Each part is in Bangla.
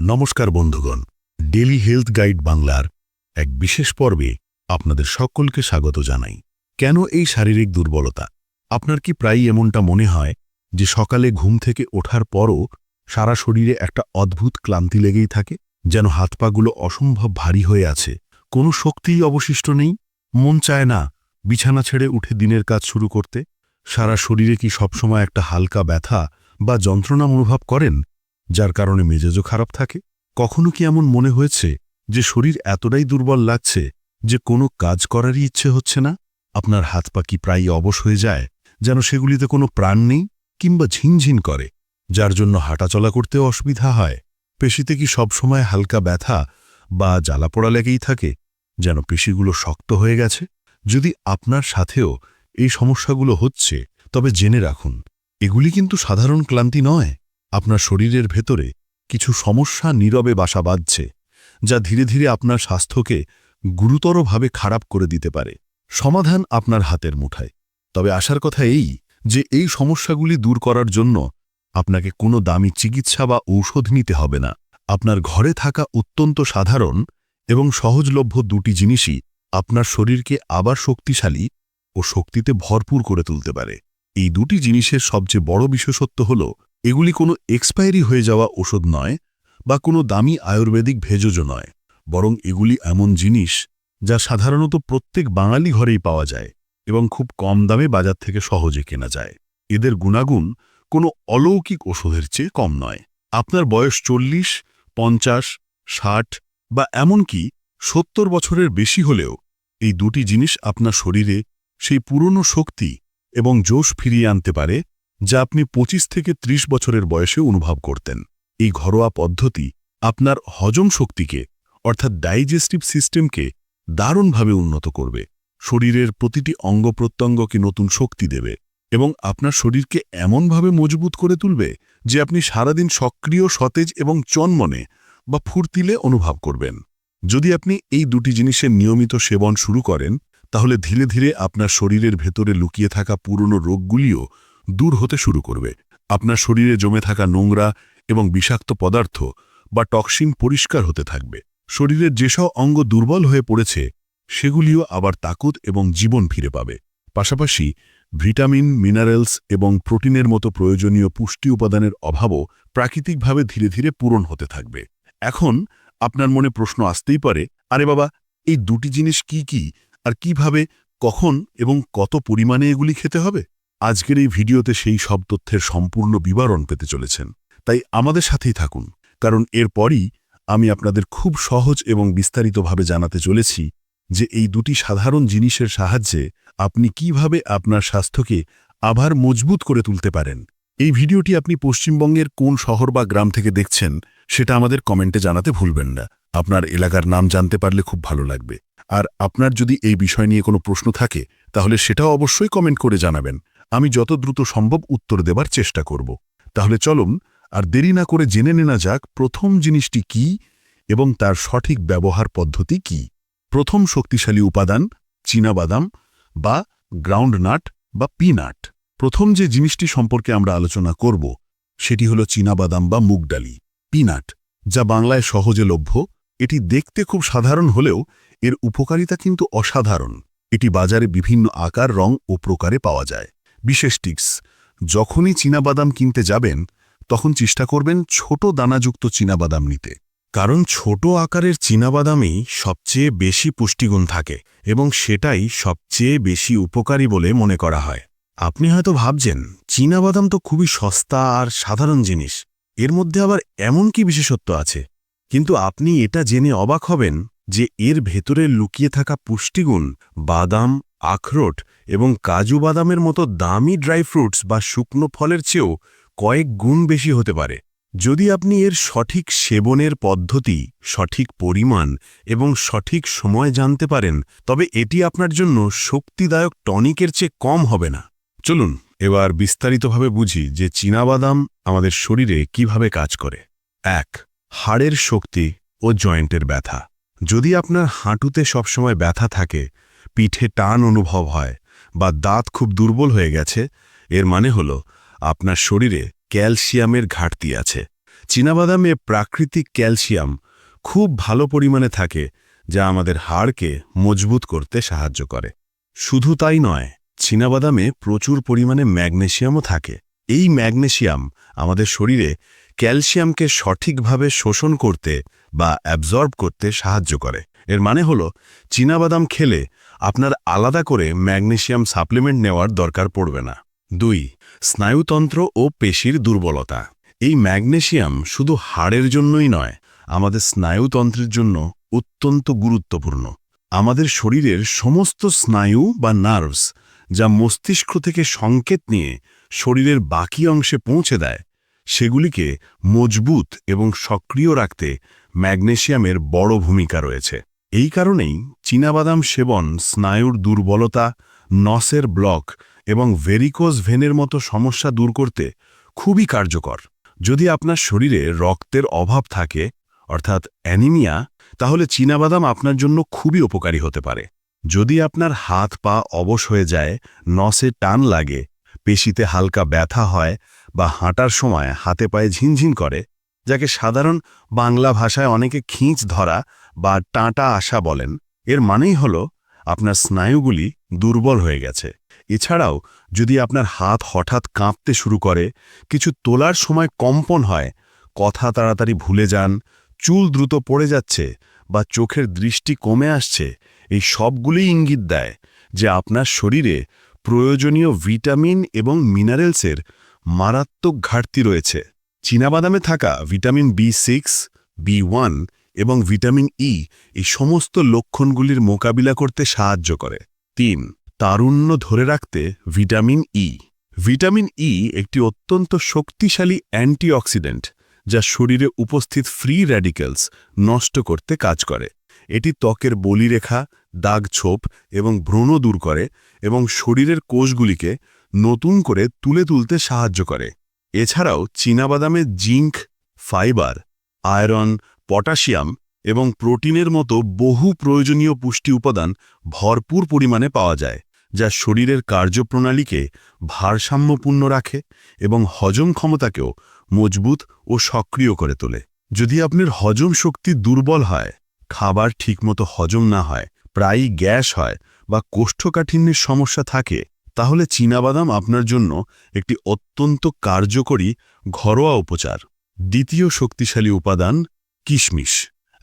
নমস্কার বন্ধুগণ ডেলি হেলথ গাইড বাংলার এক বিশেষ পর্বে আপনাদের সকলকে স্বাগত জানাই। কেন এই শারীরিক দুর্বলতা? আপনার কি প্রায়ই এমনটা মনে হয় যে সকালে ঘুম থেকে ওঠার পরও সারা শরীরে একটা অদ্ভুত ক্লান্তি লেগেই থাকে? যেন হাত পাগুলো অসম্ভব ভারী হয়ে আছে। কোনো শক্তিই অবশিষ্ট নেই? মন চায় না বিছানা ছেড়ে উঠে দিনের কাজ শুরু করতে? সারা শরীরে কি সবসময় একটা হালকা ব্যথা বা যন্ত্রণা অনুভব করেন? যার কারণে মেজাজও খারাপ থাকে। কখনো কি এমন মনে হয়েছে যে শরীর এতটাই দুর্বল লাগছে যে কোনো কাজ করারই ইচ্ছে হচ্ছে না? আপনার হাত পা কি প্রায়ই অবশ হয়ে যায়, যেন সেগুলিতে কোনো প্রাণ নেই কিংবা ঝিনঝিন করে, যার জন্য হাঁটাচলা করতেও অসুবিধা হয়? পেশিতে কি সবসময় হালকা ব্যথা বা জ্বালাপোড়া লেগেই থাকে, যেন পেশিগুলো শক্ত হয়ে গেছে? যদি আপনার সাথেও এই সমস্যাগুলো হচ্ছে, তবে জেনে রাখুন, এগুলি কিন্তু সাধারণ ক্লান্তি নয়। আপনার শরীরের ভেতরে কিছু সমস্যা নীরবে বাসা বাঁধছে, যা ধীরে ধীরে আপনার স্বাস্থ্যকে গুরুতরভাবে খারাপ করে দিতে পারে। সমাধান আপনার হাতের মুঠায়। তবে আসার কথা এই যে এই সমস্যাগুলি দূর করার জন্য আপনাকে কোনো দামি চিকিৎসা বা ঔষধ নিতে হবে না। আপনার ঘরে থাকা অত্যন্ত সাধারণ এবং সহজলভ্য দুটি জিনিসই আপনার শরীরকে আবার শক্তিশালী ও শক্তিতে ভরপুর করে তুলতে পারে। এই দুটি জিনিসের সবচেয়ে বড় বিশেষত্ব হল এগুলি কোনো এক্সপায়ারি হয়ে যাওয়া ওষুধ নয় বা কোনো দামি আয়ুর্বেদিক ভেষজ নয়, বরং এগুলি এমন জিনিস যা সাধারণত প্রত্যেক বাঙালি ঘরেই পাওয়া যায় এবং খুব কম দামে বাজার থেকে সহজে কেনা যায়। এদের গুণাগুণ কোনো অলৌকিক ওষুধের চেয়ে কম নয়। আপনার বয়স চল্লিশ, পঞ্চাশ, ষাট বা এমনকি সত্তর বছরের বেশি হলেও এই দুটি জিনিস আপনার শরীরে সেই পুরনো শক্তি এবং জোশ ফিরিয়ে আনতে পারে যা আপনি ২৫ থেকে ৩০ বছরের বয়সে অনুভব করতেন। এই ঘরোয়া পদ্ধতি আপনার হজম শক্তিকে, অর্থাৎ ডাইজেস্টিভ সিস্টেমকে, দারুণভাবে উন্নত করবে। শরীরের প্রতিটি অঙ্গ প্রত্যঙ্গকে নতুন শক্তি দেবে এবং আপনার শরীরকে এমনভাবে মজবুত করে তুলবে যে আপনি সারাদিন সক্রিয়, সতেজ এবং চনমনে বা ফুর্তিলে অনুভব করবেন। যদি আপনি এই দুটি জিনিসের নিয়মিত সেবন শুরু করেন, তাহলে ধীরে ধীরে আপনার শরীরের ভেতরে লুকিয়ে থাকা পুরনো রোগগুলিও দূর হতে শুরু করবে। আপনার শরীরে জমে থাকা নোংরা এবং বিষাক্ত পদার্থ বা টক্সিন পরিষ্কার হতে থাকবে। শরীরের যেসব অঙ্গ দুর্বল হয়ে পড়েছে, সেগুলিও আবার তাকুত এবং জীবন ফিরে পাবে। পাশাপাশি ভিটামিন, মিনারেলস এবং প্রোটিনের মতো প্রয়োজনীয় পুষ্টি উপাদানের অভাবও প্রাকৃতিকভাবে ধীরে ধীরে পূরণ হতে থাকবে। এখন আপনার মনে প্রশ্ন আসতেই পারে, আরে বাবা, এই দুটি জিনিস কি কি? আর কীভাবে, কখন এবং কত পরিমাণে এগুলি খেতে হবে? আজকের এই ভিডিওতে সেই সব তথ্যের সম্পূর্ণ বিবরণ পেতে চলেছেন। তাই আমাদের সাথেই থাকুন, কারণ এরপরই আমি আপনাদের খুব সহজ এবং বিস্তারিতভাবে জানাতে চলেছি যে এই দুটি সাধারণ জিনিসের সাহায্যে আপনি কীভাবে আপনার স্বাস্থ্যকে আবার মজবুত করে তুলতে পারেন। এই ভিডিওটি আপনি পশ্চিমবঙ্গের কোন শহর বা গ্রাম থেকে দেখছেন, সেটা আমাদের কমেন্টে জানাতে ভুলবেন না। আপনার এলাকার নাম জানতে পারলে খুব ভালো লাগবে। আর আপনার যদি এই বিষয় নিয়ে কোনো প্রশ্ন থাকে, তাহলে সেটাও অবশ্যই কমেন্ট করে জানাবেন। আমি যত দ্রুত সম্ভব উত্তর দেবার চেষ্টা করব। তাহলে চলুন, আর দেরি না করে জেনে নেওয়া যাক প্রথম জিনিসটি কি এবং তার সঠিক ব্যবহার পদ্ধতি কি। প্রথম শক্তিশালী উপাদান, চীনাবাদাম বা গ্রাউন্ড নাট বা পিনাট। প্রথম যে জিনিসটি সম্পর্কে আমরা আলোচনা করব, সেটি হল চীনাবাদাম বা মুগডালি পিনাট, যা বাংলায় সহজে লভ্য। এটি দেখতে খুব সাধারণ হলেও এর উপকারিতা কিন্তু অসাধারণ। এটি বাজারে বিভিন্ন আকার, রং ও প্রকারে পাওয়া যায়। বিশেষ টিক্স, যখনই চীনাবাদাম কিনতে যাবেন, তখন চেষ্টা করবেন ছোট দানাযুক্ত চীনাবাদাম নিতে। কারণ ছোট আকারের চীনাবাদামেই সবচেয়ে বেশি পুষ্টিগুণ থাকে এবং সেটাই সবচেয়ে বেশি উপকারী বলে মনে করা হয়। আপনি হয়তো ভাবছেন, চীনাবাদাম তো খুবই সস্তা আর সাধারণ জিনিস, এর মধ্যে আবার এমন কি বিশেষত্ব আছে? কিন্তু আপনি এটা জেনে অবাক হবেন যে এর ভেতরে লুকিয়ে থাকা পুষ্টিগুণ, বাদাম, আখরোট এবং কাজু বাদামের মতো দামি ড্রাই ফ্রুটস বা শুকনো ফলের চেয়েও কয়েক গুণ বেশি হতে পারে। যদি আপনি এর সঠিক সেবনের পদ্ধতি, সঠিক পরিমাণ এবং সঠিক সময় জানতে পারেন, তবে এটি আপনার জন্য শক্তিদায়ক টনিকের চেয়ে কম হবে না। চলুন, এবার বিস্তারিতভাবে বুঝি যে চীনাবাদাম আমাদের শরীরে কীভাবে কাজ করে। এক, হাড়ের শক্তি ও জয়েন্টের ব্যথা। যদি আপনার হাঁটুতে সবসময় ব্যথা থাকে, পিঠে টান অনুভব হয় বা দাঁত খুব দুর্বল হয়ে গেছে, এর মানে হল আপনার শরীরে ক্যালসিয়ামের ঘাটতি আছে। চীনাবাদামে প্রাকৃতিক ক্যালসিয়াম খুব ভালো পরিমাণে থাকে, যা আমাদের হাড়কে মজবুত করতে সাহায্য করে। শুধু তাই নয়, চীনাবাদামে প্রচুর পরিমাণে ম্যাগনেশিয়ামও থাকে। এই ম্যাগনেশিয়াম আমাদের শরীরে ক্যালসিয়ামকে সঠিকভাবে শোষণ করতে বা অ্যাবজর্ব করতে সাহায্য করে। এর মানে হল, চীনাবাদাম খেলে আপনার আলাদা করে ম্যাগনেশিয়াম সাপ্লিমেন্ট নেওয়ার দরকার পড়বে না। দুই, স্নায়ুতন্ত্র ও পেশির দুর্বলতা। এই ম্যাগনেশিয়াম শুধু হাড়ের জন্যই নয়, আমাদের স্নায়ুতন্ত্রের জন্য অত্যন্ত গুরুত্বপূর্ণ। আমাদের শরীরের সমস্ত স্নায়ু বা নার্ভস যা মস্তিষ্ক থেকে সংকেত নিয়ে শরীরের বাকি অংশে পৌঁছে দেয় সেগুলিকে মজবুত এবং সক্রিয় রাখতে ম্যাগনেশিয়ামের বড় ভূমিকা রয়েছে। এই কারণেই চীনাবাদাম সেবন, স্নায়ুর দুর্বলতা, নসের ব্লক এবং ভেরিকোজ ভেনের মতো সমস্যা দূর করতে খুবই কার্যকর। যদি আপনার শরীরে রক্তের অভাব থাকে, অর্থাৎ অ্যানিমিয়া, তাহলে চীনাবাদাম আপনার জন্য খুবই উপকারী হতে পারে। যদি আপনার হাত পা অবশ হয়ে যায়, নসে টান লাগে, পেশিতে হালকা ব্যথা হয় বা হাঁটার সময় হাতে পায়ে ঝিনঝিন করে, যাকে সাধারণ বাংলা ভাষায় অনেকে খিঁচ ধরা বা টাঁটা আসা বলেন। এর মানেই হল আপনার স্নায়ুগুলি দুর্বল হয়ে গেছে। এছাড়াও যদি আপনার হাত হঠাৎ কাঁপতে শুরু করে, কিছু তোলার সময় কম্পন হয়, কথা তাড়াতাড়ি ভুলে যান, চুল দ্রুত পড়ে যাচ্ছে বা চোখের দৃষ্টি কমে আসছে, এই সবগুলি ইঙ্গিত দেয় যে আপনার শরীরে প্রয়োজনীয় ভিটামিন এবং মিনারেলসের মারাত্মক ঘাটতি রয়েছে। চীনাবাদামে থাকা vitamin B six B one এবং ভিটামিন ই এই সমস্ত লক্ষণগুলির মোকাবিলা করতে সাহায্য করে। তিন, তারুণ্য ধরে রাখতে ভিটামিন ই। ভিটামিন ই একটি অত্যন্ত শক্তিশালী অ্যান্টিঅক্সিডেন্ট যা শরীরে উপস্থিত ফ্রি র্যাডিক্যালস নষ্ট করতে কাজ করে। এটি ত্বকের বলিরেখা, দাগ ছোপ এবং ব্রণ দূর করে এবং শরীরের কোষগুলিকে নতুন করে তুলে তুলতে সাহায্য করে। এছাড়াও চীনাবাদামে জিঙ্ক ফাইবার, আয়রন, পটাশিয়াম এবং প্রোটিনের মতো বহু প্রয়োজনীয় পুষ্টি উপাদান ভরপুর পরিমাণে পাওয়া যায়, যা শরীরের কার্যপ্রণালীকে ভারসাম্যপূর্ণ রাখে এবং হজম ক্ষমতাকেও মজবুত ও সক্রিয় করে তোলে। যদি আপনার হজম শক্তি দুর্বল হয়, খাবার ঠিকমতো হজম না হয়, প্রায়ই গ্যাস হয় বা কোষ্ঠকাঠিন্যের সমস্যা থাকে তাহলে চীনাবাদাম আপনার জন্য একটি অত্যন্ত কার্যকরী ঘরোয়া উপচার। দ্বিতীয় শক্তিশালী উপাদান, কিশমিশ।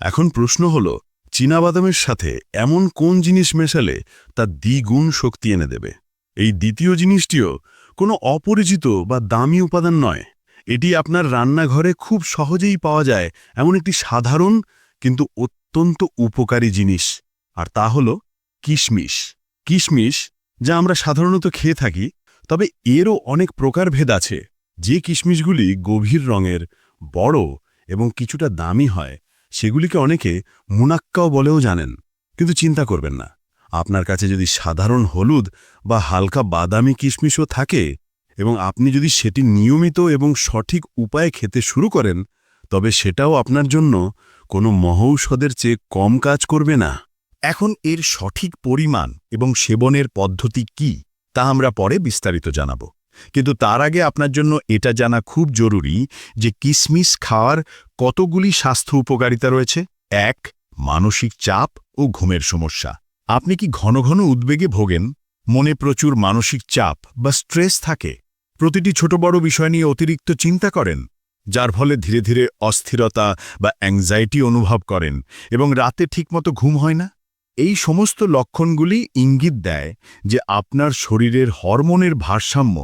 এখন প্রশ্ন হল, চীনাবাদামের সাথে এমন কোন জিনিস মেশালে তা দ্বিগুণ শক্তি এনে দেবে? এই দ্বিতীয় জিনিসটিও কোনো অপরিচিত বা দামি উপাদান নয়। এটি আপনার রান্নাঘরে খুব সহজেই পাওয়া যায় এমন একটি সাধারণ কিন্তু অত্যন্ত উপকারী জিনিস। আর তা হল কিশমিশ। কিশমিশ যা আমরা সাধারণত খেয়ে থাকি, তবে এরও অনেক প্রকারভেদ আছে। যে কিশমিশগুলি গভীর রঙের, বড় এবং কিছুটা দামি হয়, সেগুলিকে অনেকে মুনাক্কাও বলেও জানেন। কিন্তু চিন্তা করবেন না। আপনার কাছে যদি সাধারণ হলুদ বা হালকা বাদামি কিশমিশও থাকে এবং আপনি যদি সেটি নিয়মিত এবং সঠিক উপায়ে খেতে শুরু করেন, তবে সেটাও আপনার জন্য কোনো মহৌষধের চেয়ে কম কাজ করবে না। এখন এর সঠিক পরিমাণ এবং সেবনের পদ্ধতি কি, তা আমরা পরে বিস্তারিত জানাব। কিন্তু তার আগে আপনার জন্য এটা জানা খুব জরুরি যে কিসমিস খাওয়ার কতগুলি স্বাস্থ্য উপকারিতা রয়েছে? এক, মানসিক চাপ ও ঘুমের সমস্যা। আপনি কি ঘন ঘন উদ্বেগে ভোগেন? মনে প্রচুর মানসিক চাপ বা স্ট্রেস থাকে। প্রতিটি ছোট বড় বিষয় নিয়ে অতিরিক্ত চিন্তা করেন, যার ফলে ধীরে ধীরে অস্থিরতা বা অ্যাংজাইটি অনুভব করেন এবং রাতে ঠিকমতো ঘুম হয় না। এই সমস্ত লক্ষণগুলি ইঙ্গিত দেয় যে আপনার শরীরের হরমোনের ভারসাম্য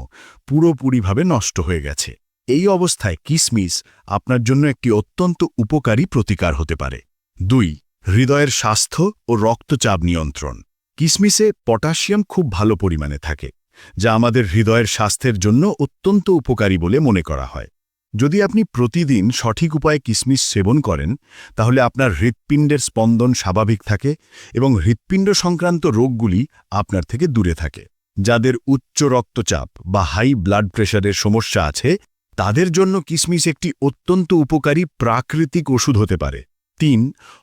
পুরোপুরিভাবে নষ্ট হয়ে গেছে। এই অবস্থায় কিসমিস আপনার জন্য একটি অত্যন্ত উপকারী প্রতিকার হতে পারে। দুই, হৃদয়ের স্বাস্থ্য ও রক্তচাপ নিয়ন্ত্রণ। কিসমিসে পটাশিয়াম খুব ভালো পরিমাণে থাকে, যা আমাদের হৃদয়ের স্বাস্থ্যের জন্য অত্যন্ত উপকারী বলে মনে করা হয়। যদি আপনি প্রতিদিন সঠিক উপায়ে কিসমিস সেবন করেন, তাহলে আপনার হৃৎপিণ্ডের স্পন্দন স্বাভাবিক থাকে এবং হৃৎপিণ্ড সংক্রান্ত রোগগুলি আপনার থেকে দূরে থাকে। যাদের উচ্চ রক্তচাপ বা হাই ব্লাড প্রেশারের সমস্যা আছে, তাদের জন্য কিসমিস একটি অত্যন্ত উপকারী প্রাকৃতিক ওষুধ হতে পারে। তিন,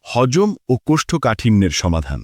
হজম ও কোষ্ঠকাঠিন্যের সমাধান।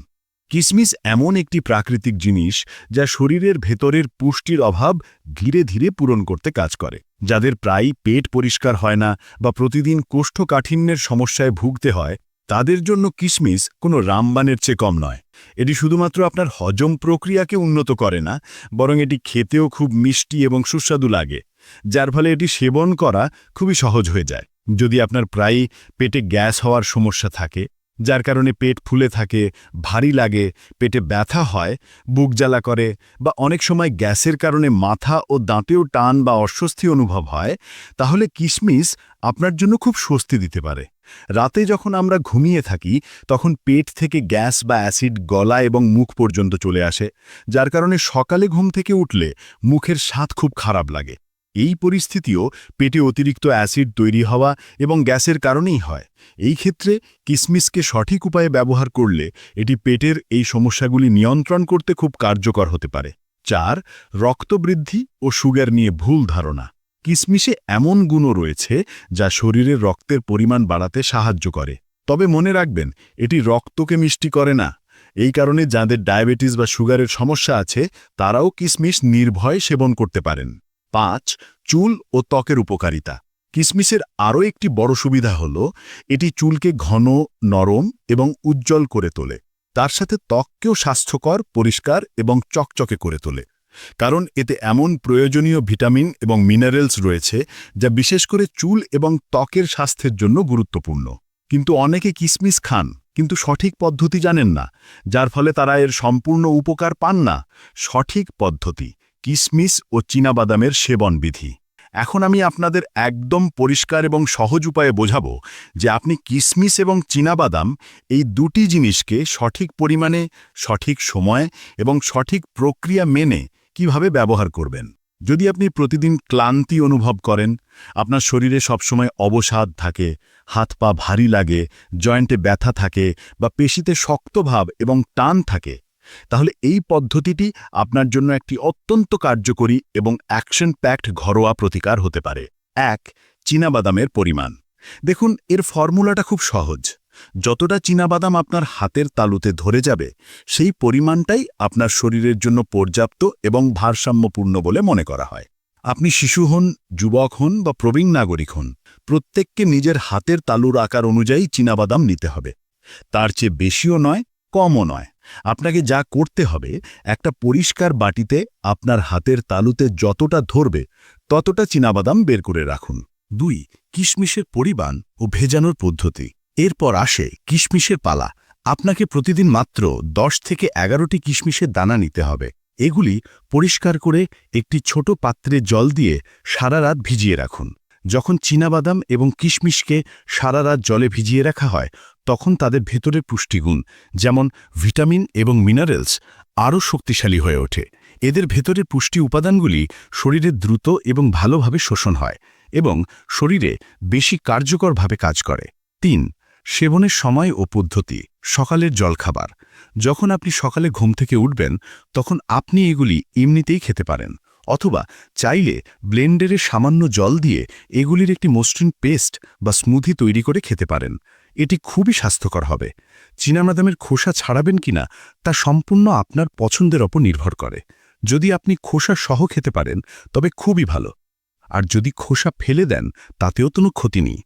কিসমিস এমন একটি প্রাকৃতিক জিনিস যা শরীরের ভেতরের পুষ্টির অভাব ধীরে ধীরে পূরণ করতে কাজ করে, যাদের প্রায়ই পেট পরিষ্কার হয় না বা প্রতিদিন কোষ্ঠকাঠিন্যের সমস্যায় ভুগতে হয়, তাদের জন্য কিসমিস কোনো রামবানের চেয়ে কম নয়। এটি শুধুমাত্র আপনার হজম প্রক্রিয়াকে উন্নত করে না, বরং এটি খেতেও খুব মিষ্টি এবং সুস্বাদু লাগে, যার ফলে এটি সেবন করা খুবই সহজ হয়ে যায়। যদি আপনার প্রায়ই পেটে গ্যাস হওয়ার সমস্যা থাকে যার কারণে পেট ফুলে থাকে, ভারী লাগে, পেটে ব্যথা হয়, বুক জ্বালা করে বা অনেক সময় গ্যাসের কারণে মাথা ও দাঁতেও টান বা অস্বস্তি অনুভব হয়, তাহলে কিশমিশ আপনার জন্য খুব স্বস্তি দিতে পারে। রাতে যখন আমরা ঘুমিয়ে থাকি, তখন পেট থেকে গ্যাস বা অ্যাসিড গলা এবং মুখ পর্যন্ত চলে আসে, যার কারণে সকালে ঘুম থেকে উঠলে মুখের স্বাদ খুব খারাপ লাগে। এই পরিস্থিতিও পেটে অতিরিক্ত অ্যাসিড তৈরি হওয়া এবং গ্যাসের কারণেই হয়। এই ক্ষেত্রে কিসমিসকে সঠিক উপায়ে ব্যবহার করলে এটি পেটের এই সমস্যাগুলি নিয়ন্ত্রণ করতে খুব কার্যকর হতে পারে। চার রক্তবৃদ্ধি ও সুগার নিয়ে ভুল ধারণা। কিসমিসে এমন গুণও রয়েছে যা শরীরের রক্তের পরিমাণ বাড়াতে সাহায্য করে। তবে মনে রাখবেন, এটি রক্তকে মিষ্টি করে না। এই কারণে যাদের ডায়াবেটিস বা সুগারের সমস্যা আছে, তারাও কিসমিস নির্ভয় সেবন করতে পারেন। পাঁচ, চুল ও ত্বকের উপকারিতা। কিসমিসের আরও একটি বড় সুবিধা হল, এটি চুলকে ঘন, নরম এবং উজ্জ্বল করে তোলে। তার সাথে ত্বককেও স্বাস্থ্যকর, পরিষ্কার এবং চকচকে করে তোলে। কারণ এতে এমন প্রয়োজনীয় ভিটামিন এবং মিনারেলস রয়েছে, যা বিশেষ করে চুল এবং ত্বকের স্বাস্থ্যের জন্য গুরুত্বপূর্ণ। কিন্তু অনেকে কিসমিস খান, কিন্তু সঠিক পদ্ধতি জানেন না, যার ফলে তারা এর সম্পূর্ণ উপকার পান না। সঠিক পদ্ধতি। কিসমিস ও চীনাবাদামের সেবন বিধি এখন আমি আপনাদের একদম পরিষ্কার এবং সহজ উপায়ে বোঝাবো যে আপনি কিসমিস এবং চীনাবাদাম এই দুটি জিনিসকে সঠিক পরিমাণে, সঠিক সময় এবং সঠিক প্রক্রিয়া মেনে কীভাবে ব্যবহার করবেন। যদি আপনি প্রতিদিন ক্লান্তি অনুভব করেন, আপনার শরীরে সবসময় অবসাদ থাকে, হাত পা ভারী লাগে, জয়েন্টে ব্যথা থাকে বা পেশিতে শক্তভাব এবং টান থাকে তাহলে এই পদ্ধতিটি আপনার জন্য একটি অত্যন্ত কার্যকরী এবং অ্যাকশন প্যাকড ঘরোয়া প্রতিকার হতে পারে। এক, চীনাবাদামের পরিমাণ। দেখুন, এর ফর্মুলাটা খুব সহজ। যতটা চীনাবাদাম আপনার হাতের তালুতে ধরে যাবে, সেই পরিমাণটাই আপনার শরীরের জন্য পর্যাপ্ত এবং ভারসাম্যপূর্ণ বলে মনে করা হয়। আপনি শিশু হন, যুবক হন বা প্রবীণ নাগরিক হন, প্রত্যেককে নিজের হাতের তালুর আকার অনুযায়ী চীনাবাদাম নিতে হবে। তার চেয়ে বেশিও নয়, কমও নয়। আপনাকে যা করতে হবে, একটা পরিষ্কার বাটিতে আপনার হাতের তালুতে যতটা ধরবে, ততটা চীনাবাদাম বের করে রাখুন। দুই, কিশমিশের পরিমাণ ও ভেজানোর পদ্ধতি। এরপর আসে কিশমিশের পালা। আপনাকে প্রতিদিন মাত্র দশ থেকে এগারোটি কিশমিশের দানা নিতে হবে। এগুলি পরিষ্কার করে একটি ছোট পাত্রে জল দিয়ে সারা রাত ভিজিয়ে রাখুন। যখন চীনাবাদাম এবং কিশমিশকে সারা রাত জলে ভিজিয়ে রাখা হয় তখন তাদের ভেতরের পুষ্টিগুণ, যেমন ভিটামিন এবং মিনারেলস, আরও শক্তিশালী হয়ে ওঠে। এদের ভেতরের পুষ্টি উপাদানগুলি শরীরে দ্রুত এবং ভালোভাবে শোষণ হয় এবং শরীরে বেশি কার্যকরভাবে কাজ করে। তিন, সেবনের সময় ও পদ্ধতি, সকালের জলখাবার। যখন আপনি সকালে ঘুম থেকে উঠবেন, তখন আপনি এগুলি এমনিতেই খেতে পারেন, অথবা চাইলে ব্লেন্ডারে সামান্য জল দিয়ে এগুলির একটি মসৃণ পেস্ট বা স্মুথি তৈরি করে খেতে পারেন। এটি খুবই স্বাস্থ্যকর হবে। চীনাবাদামের খোসা ছাড়াবেন কিনা তা সম্পূর্ণ আপনার পছন্দের ওপর নির্ভর করে। যদি আপনি খোসা সহ খেতে পারেন, তবে খুবই ভালো। আর যদি খোসা ফেলে দেন, তাতেও কোনো ক্ষতি নেই।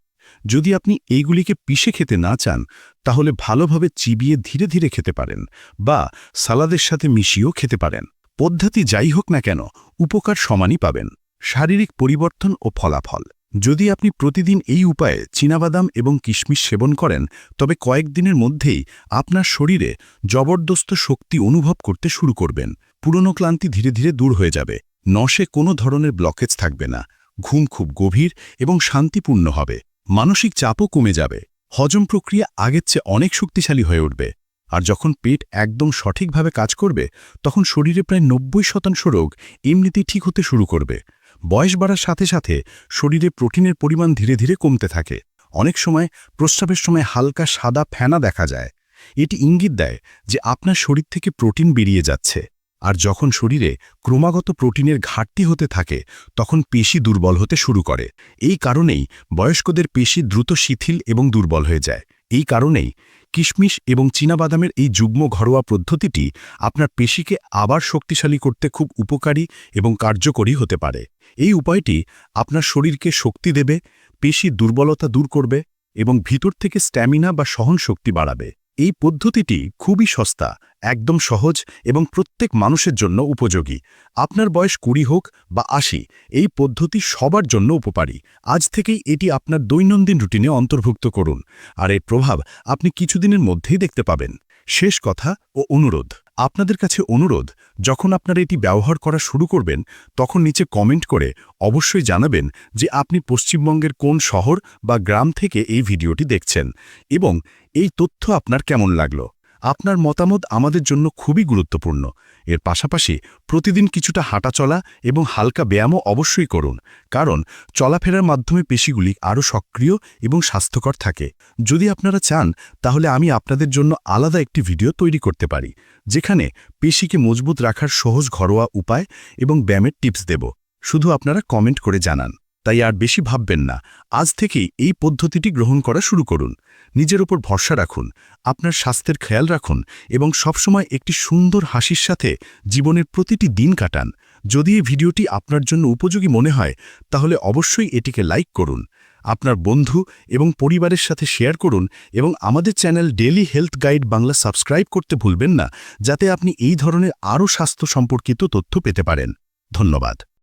যদি আপনি এইগুলিকে পিষে খেতে না চান, তাহলে ভালোভাবে চিবিয়ে ধীরে ধীরে খেতে পারেন বা সালাদের সাথে মিশিয়েও খেতে পারেন। পদ্ধতি যাই হোক না কেন, উপকার সমানই পাবেন। শারীরিক পরিবর্তন ও ফলাফল। যদি আপনি প্রতিদিন এই উপায়ে চীনাবাদাম এবং কিশমিশ সেবন করেন, তবে কয়েকদিনের মধ্যেই আপনার শরীরে জবরদস্ত শক্তি অনুভব করতে শুরু করবেন। পুরনো ক্লান্তি ধীরে ধীরে দূর হয়ে যাবে। নশে কোনো ধরনের ব্লকেজ থাকবে না। ঘুম খুব গভীর এবং শান্তিপূর্ণ হবে। মানসিক চাপও কমে যাবে। হজম প্রক্রিয়া আগের চেয়ে অনেক শক্তিশালী হয়ে উঠবে। আর যখন পেট একদম সঠিকভাবে কাজ করবে, তখন শরীরে প্রায় নব্বই শতাংশ রোগ এমনিতেই ঠিক হতে শুরু করবে। বয়স বাড়ার সাথে সাথে শরীরে প্রোটিনের পরিমাণ ধীরে ধীরে কমতে থাকে। অনেক সময় প্রস্রাবের সময় হালকা সাদা ফেনা দেখা যায়। এটি ইঙ্গিত দেয় যে আপনার শরীর থেকে প্রোটিন বেরিয়ে যাচ্ছে। আর যখন শরীরে ক্রমাগত প্রোটিনের ঘাটতি হতে থাকে, তখন পেশি দুর্বল হতে শুরু করে। এই কারণেই বয়স্কদের পেশি দ্রুত শিথিল এবং দুর্বল হয়ে যায়। এই কারণেই কিশমিশ এবং চীনাবাদামের এই যুগ্ম ঘরোয়া পদ্ধতিটি আপনার পেশিকে আবার শক্তিশালী করতে খুব উপকারী এবং কার্যকরী হতে পারে। এই উপায়টি আপনার শরীরকে শক্তি দেবে, পেশি দুর্বলতা দূর করবে এবং ভিতর থেকে স্ট্যামিনা বা সহনশক্তি বাড়াবে। এই পদ্ধতিটি খুবই সস্তা, একদম সহজ এবং প্রত্যেক মানুষের জন্য উপযোগী। আপনার বয়স কুড়ি হোক বা আশি, এই পদ্ধতি সবার জন্য উপকারী। আজ থেকেই এটি আপনার দৈনন্দিন রুটিনে অন্তর্ভুক্ত করুন। আর এর প্রভাব আপনি কিছুদিনের মধ্যেই দেখতে পাবেন। শেষ কথা ও অনুরোধ। আপনাদের কাছে অনুরোধ, যখন আপনারা এটি ব্যবহার করা শুরু করবেন, তখন নিচে কমেন্ট করে অবশ্যই জানাবেন যে আপনি পশ্চিমবঙ্গের কোন শহর বা গ্রাম থেকে এই ভিডিওটি দেখছেন এবং এই তথ্য আপনার কেমন লাগল। আপনার মতামত আমাদের জন্য খুবই গুরুত্বপূর্ণ। এর পাশাপাশি প্রতিদিন কিছুটা হাঁটাচলা এবং হালকা ব্যায়ামও অবশ্যই করুন, কারণ চলাফেরার মাধ্যমে পেশিগুলি আরও সক্রিয় এবং স্বাস্থ্যকর থাকে। যদি আপনারা চান, তাহলে আমি আপনাদের জন্য আলাদা একটি ভিডিও তৈরি করতে পারি, যেখানে পেশিকে মজবুত রাখার সহজ ঘরোয়া উপায় এবং ব্যায়ামের টিপস দেব। শুধু আপনারা কমেন্ট করে জানান। তাই আর বেশি ভাববেন না। আজ থেকেই এই পদ্ধতিটি গ্রহণ করা শুরু করুন। নিজের ওপর ভরসা রাখুন, আপনার স্বাস্থ্যের খেয়াল রাখুন এবং সবসময় একটি সুন্দর হাসির সাথে জীবনের প্রতিটি দিন কাটান। যদি এই ভিডিওটি আপনার জন্য উপযোগী মনে হয়, তাহলে অবশ্যই এটিকে লাইক করুন, আপনার বন্ধু এবং পরিবারের সাথে শেয়ার করুন এবং আমাদের channel Daily Health Guide Bangla subscribe করতে ভুলবেন না, যাতে আপনি এই ধরনের আরও স্বাস্থ্য সম্পর্কিত তথ্য পেতে পারেন। ধন্যবাদ।